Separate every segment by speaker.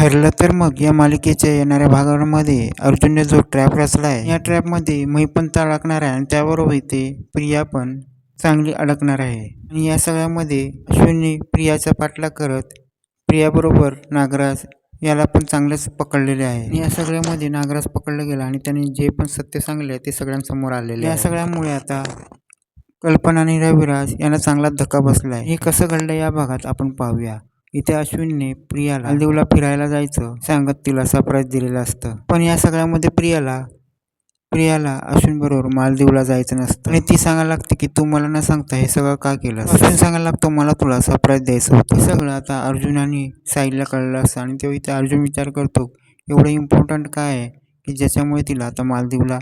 Speaker 1: ठरलं तर मग या मालिकेच्या येणाऱ्या भागांमध्ये अर्जुनने जो ट्रॅप रचला आहे या ट्रॅपमध्ये मी पण तळकणार आहे आणि त्याबरोबर इथे प्रिया पण चांगली अडकणार आहे. आणि या सगळ्यामध्ये अश्विनने प्रियाचा पाठलाग करत प्रियाबरोबर नागराज याला पण चांगलंच पकडलेले आहे. या सगळ्यामध्ये नागराज पकडला गेला आणि त्यांनी जे पण सत्य सांगले ते सगळ्यांसमोर आलेले या सगळ्यामुळे आता कल्पना आणि रविराज यांना चांगला धक्का बसला आहे हे कसं घडलं या भागात आपण पाहूया. इथे अश्विनने प्रियाला मालदीवला फिरायला जायचं सांगत तिला सरप्राईज दिलेलं असतं. पण या सगळ्यामध्ये प्रियाला प्रियाला अश्विन बरोबर मालदीवला जायचं नसतं. आणि ती सांगायला लागते की तू मला न सांगता हे सगळं का केलं अश्विन सांगायला लागतो मला तुला सरप्राईज द्यायचं होतं. हे सगळं आता अर्जुन आणि साईला कळलं असतं आणि तेव्हा इथे अर्जुन विचार करतो एवढं इम्पॉर्टंट काय आहे की ज्याच्यामुळे तिला आता मालदीवला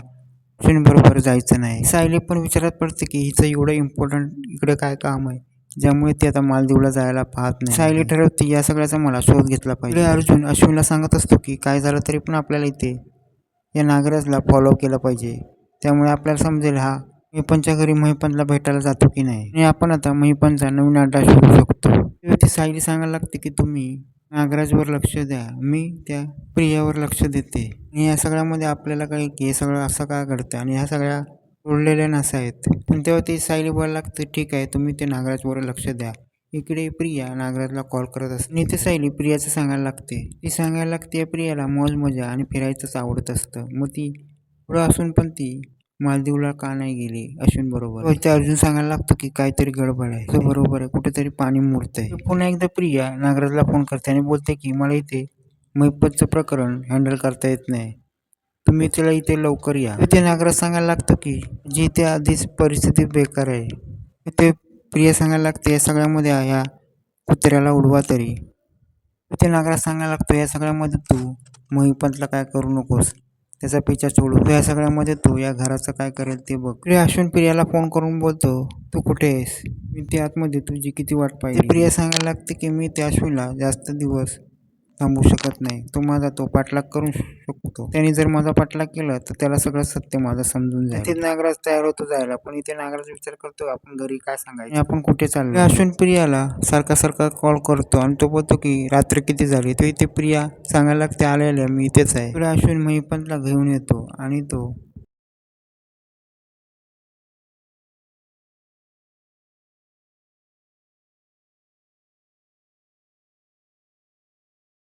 Speaker 1: अश्विन बरोबर जायचं नाही? सायली पण विचारात पडते की हिचं एवढं इम्पॉर्टंट इकडे काय काम आहे? ज्यामुळे ती आता मालदीवला जायला पाहत नाही. सायली ठरवते या सगळ्याचा मला शोध घेतला पाहिजे. अर्जुन अश्विनला सांगत असतो की काय झालं तरी पण आपल्याला इथे या नागराजला फॉलो केलं पाहिजे. त्यामुळे आपल्याला समजेल हा महिपनच्या घरी महिपनला भेटायला जातो की नाही? आणि आपण आता महिपनचा नवीन अड्डा शोधू शकतो. तेव्हा सायली सांगायला लागते की तुम्ही नागराजवर लक्ष द्या. मी त्या प्रियावर लक्ष देते. आणि या सगळ्यामध्ये आपल्याला काही की हे सगळं असं का घडतं आणि ह्या सगळ्या उरलेल्या नसावेत. आहेत पण तेव्हा ती सायली बोलायला लागते ठीक आहे तुम्ही ते नागराजवर लक्ष द्या. इकडे प्रिया नागराजला कॉल करत असते. आणि ते सायली प्रियाचं सांगायला लागते. ती सांगायला लागते प्रियाला मौज मजा आणि फिरायचंच आवडत असतं. मग ती पुढं असून पण ती मालदीवला का नाही गेली? अश्विन बरोबर. ते अर्जुन सांगायला लागतो की काहीतरी गडबड आहे. तो बरोबर आहे. कुठेतरी पाणी मुरतंय. आहे पुन्हा एकदा प्रिया नागराजला फोन करते आणि बोलते की मला इथे मैपतचं प्रकरण हँडल करता येत नाही. तुम्ही तिला इथे लवकर या. ते नागराज सांगायला लागतं की जी इथे आधीच परिस्थिती बेकार आहे. ते प्रिया सांगायला लागते या सगळ्यामध्ये या कुत्र्याला उडवा तरी. ते नागराज सांगायला लागतो या सगळ्यामध्ये तू महिपंतला काय करू नकोस. त्याचा पिचा सोडू. या सगळ्यामध्ये तू या घराचं काय करेल ते बघ. प्रिया अश्विन प्रियाला फोन करून बोलतो तू कुठे आहेस? मी ते आतमध्ये तुझी किती वाट पाहिजे प्रिया सांगायला लागते की मी त्या अश्विनला जास्त दिवस थांबू शकत नाही. तो माझा तो पाठलाग करू शकतो. त्याने जर माझा पाठलाग केला तर त्याला सगळं सत्य माझं समजून जाईल. इथे नागराज तयार होतो जायला पण इथे नागराज विचार करतो आपण घरी काय सांगायचं? आपण कुठे चाललो? अश्विन प्रियाला सारखा सारखा कॉल करतो आणि तो बोलतो की रात्र किती झाली? तो इथे प्रिया सांगायला लागते आलेल्या मी इथेच आहे. इकडे अश्विन महिपंतला घेऊन येतो. आणि तो